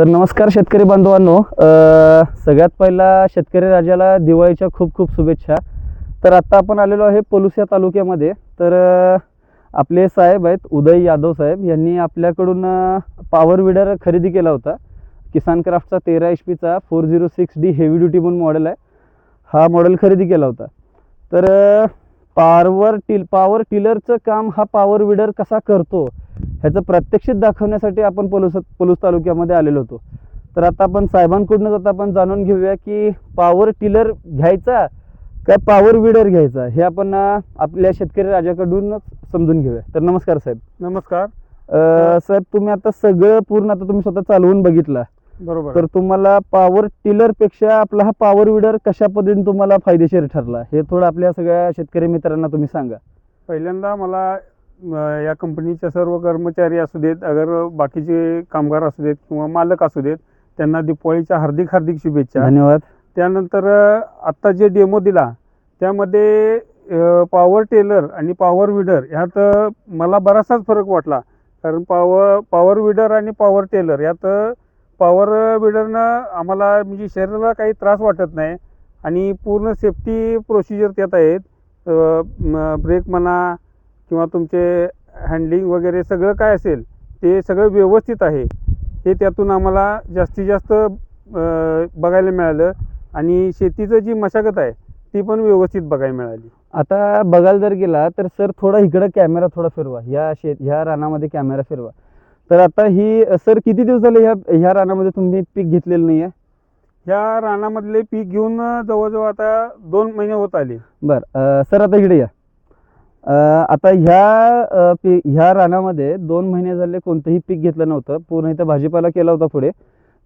तर नमस्कार शेतकरी बांधवांनो. सगळ्यात पहिला शेतकरी राजाला दिवाळीच्या खूप खूप शुभेच्छा. तर आत्ता आपण आलेलो आहे पलुसिया तालुक्यामध्ये. तर आपले साहेब आहेत उदय यादव साहेब. यांनी आपल्याकडून पॉवर विडर खरेदी केला होता. किसान क्राफ्टचा तेरा एच पीचा four zero six D heavy duty म्हणून मॉडेल आहे. हा मॉडेल खरेदी केला होता. तर पॉवर टिल पॉवर टिलरचं काम हा पॉवर विडर कसा करतो? ह्याचं प्रात्यक्षिक दाखवण्यासाठी आपण पलूस पलूस तालुक्यामध्ये आलेलो होतो. तर आता आपण साहेबांकडूनच आता आपण जाणून घेऊया की पॉवर टिलर घ्यायचा काय पॉवर विडर घ्यायचा? हे आपण आपल्या शेतकरी राजाकडूनच समजून घेऊया. तर नमस्कार साहेब. नमस्कार. साहेब तुम्ही आता सगळं पूर्ण आता तुम्ही स्वतः चालवून बघितला. बरोबर तर तुम्हाला पॉवर टिलरपेक्षा आपला हा पॉवर विडर कशा पद्धतीने तुम्हाला फायदेशीर ठरला? हे थोडं आपल्या सगळ्या शेतकरी मित्रांना तुम्ही सांगा. पहिल्यांदा मला या कंपनीचे सर्व कर्मचारी असू देत अगर बाकीचे कामगार असू देत किंवा मालक असू देत त्यांना दिवाळीच्या हार्दिक हार्दिक शुभेच्छा. धन्यवाद. त्यानंतर आत्ता जे डेमो दिला त्यामध्ये पॉवर टेलर आणि पॉवर विडर ह्यात मला बराचसाच फरक वाटला. कारण पॉवर पॉवर विडर आणि पॉवर टेलर यात पॉवर विडरनं आम्हाला म्हणजे शरीराला काही त्रास वाटत नाही आणि पूर्ण सेफ्टी प्रोसिजर त्यात आहेत. ब्रेक म्हणा किंवा तुमचे हँडलिंग वगैरे सगळं काय असेल ते सगळं व्यवस्थित आहे. हे त्यातून आम्हाला जास्तीत जास्त बघायला मिळालं. आणि शेतीचं जी मशागत आहे ती पण व्यवस्थित बघायला मिळाली. आता बघायला जर गेला तर सर थोडा इकडं कॅमेरा थोडा फिरवा. ह्या शेत ह्या रानामध्ये कॅमेरा फिरवा. तर आता ही सर किती दिवस झाले ह्या ह्या रानामध्ये तुम्ही पीक घेतलेलं नाही आहे ह्या रानामधले पीक घेऊन जवळजवळ आता दोन महिने होत आले. बरं सर आता इकडे या. आता ह्या पी ह्या रानामध्ये दोन महिने झाले कोणतंही पीक घेतलं नव्हतं. पूर्ण इथं भाजीपाला केला होता पुढे.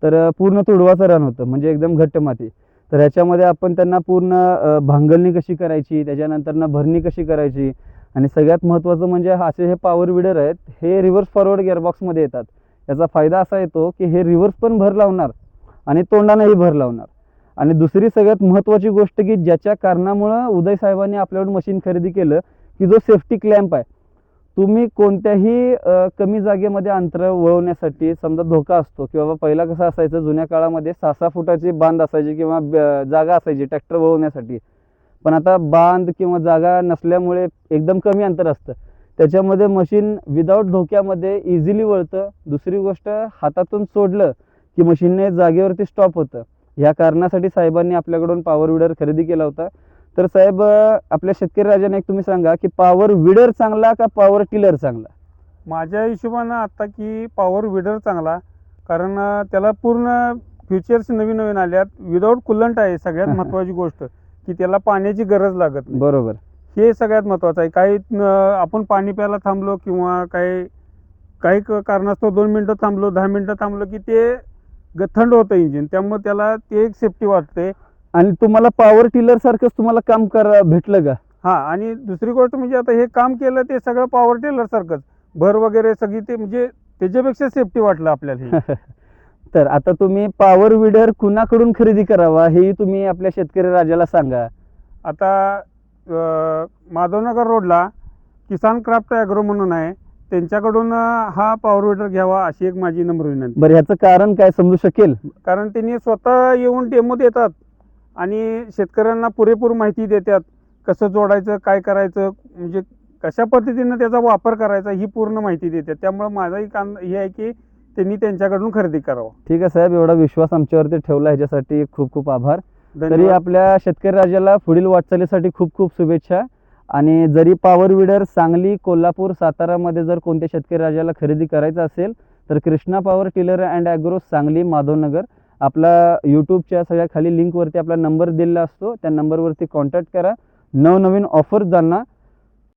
तर पूर्ण तुडवाचं रान होतं म्हणजे एकदम घट्ट माती. तर ह्याच्यामध्ये आपण त्यांना पूर्ण भांगलणी कशी करायची त्याच्यानंतरनं भरणी कशी करायची? आणि सगळ्यात महत्त्वाचं म्हणजे असे हे पॉवर विडर आहेत हे रिव्हर्स फॉरवर्ड गिअरबॉक्समध्ये येतात. याचा फायदा असा येतो की हे रिव्हर्स पण भर लावणार आणि तोंडानेही भर लावणार. आणि दुसरी सगळ्यात महत्त्वाची गोष्ट की ज्याच्या कारणामुळं उदय साहेबांनी आपल्याकडून मशीन खरेदी केलं की जो सेफ्टी क्लॅम्प आहे तुम्ही कोणत्याही कमी जागेमध्ये अंतर वळवण्यासाठी समजा धोका असतो की बाबा पहिला कसं असायचं जुन्या काळामध्ये सहा सहा फुटाची बांध असायची किंवा जागा असायची ट्रॅक्टर वळवण्यासाठी. पण आता बांध किंवा जागा नसल्यामुळे एकदम कमी अंतर असतं. त्याच्यामध्ये मशीन विदाऊट धोक्यामध्ये इझिली वळतं. दुसरी गोष्ट हातातून सोडलं की मशीनने जागेवरती स्टॉप होतं. ह्या कारणासाठी साहेबांनी आपल्याकडून पॉवर विडर खरेदी केला होता. तर साहेब आपल्या शेतकरी राजाने एक तुम्ही सांगा की पॉवर विडर चांगला का पॉवर टिलर चांगला? माझ्या हिशोबानं आत्ता की पॉवर विडर चांगला. कारण त्याला पूर्ण फीचर्स नवीन नवीन आल्यात. विदाऊट कुलंट आहे सगळ्यात महत्त्वाची गोष्ट की त्याला पाण्याची गरज लागत नाही. बरोबर. हे सगळ्यात महत्त्वाचं आहे. काही आपण पाणी प्यायला थांबलो किंवा काही काही कारणास्तव दोन मिनटं थांबलो दहा मिनटं थांबलो की ते ग- थंड होतं इंजिन त्यामुळे त्याला ते एक सेफ्टी वाटते आणि तुम्हाला पॉवर टिलर सारखंच तुम्हाला काम करा भेटलं का? हां आणि दुसरी गोष्ट म्हणजे आता हे काम केलं ते सगळं पॉवर टेलर सारखंच. भर वगैरे सगळी ते म्हणजे त्याच्यापेक्षा सेफ्टी वाटलं आपल्याला हे. तर आता तुम्ही पॉवर विडर कुणाकडून खरेदी करावा हेही तुम्ही आपल्या शेतकरी राजाला सांगा. आता अ, माधवनगर रोडला किसान क्राफ्ट ॲग्रो म्हणून आहे त्यांच्याकडून अ, हा पॉवर विडर घ्यावा अशी एक माझी नम्र विनंती. बरं ह्याचं कारण काय समजू शकेल? कारण त्यांनी स्वतः येऊन डेमो देतात. आणि शेतकऱ्यांना पुरेपूर माहिती देतात कसं जोडायचं काय करायचं म्हणजे कशा पद्धतीनं त्याचा वापर करायचा ही पूर्ण माहिती देतात. त्यामुळे माझाही काम हे आहे की त्यांनी त्यांच्याकडून खरेदी करावं. ठीक आहे साहेब एवढा विश्वास आमच्यावरती ठेवला ह्याच्यासाठी खूप खूप आभार. तरी आपल्या शेतकरी राजाला पुढील वाटचालीसाठी खूप खूप शुभेच्छा. आणि जरी पॉवर विडर सांगली कोल्हापूर सातारामध्ये जर कोणत्या शेतकरी राजाला खरेदी करायचं असेल तर Krishna power tiller and agro Sangli Madhavnagar. आपला यूट्यूबच्या सगळ्या खाली लिंकवरती आपला नंबर दिलेला असतो. त्या नंबरवरती कॉन्टॅक्ट करा. नवनवीन ऑफर जाणा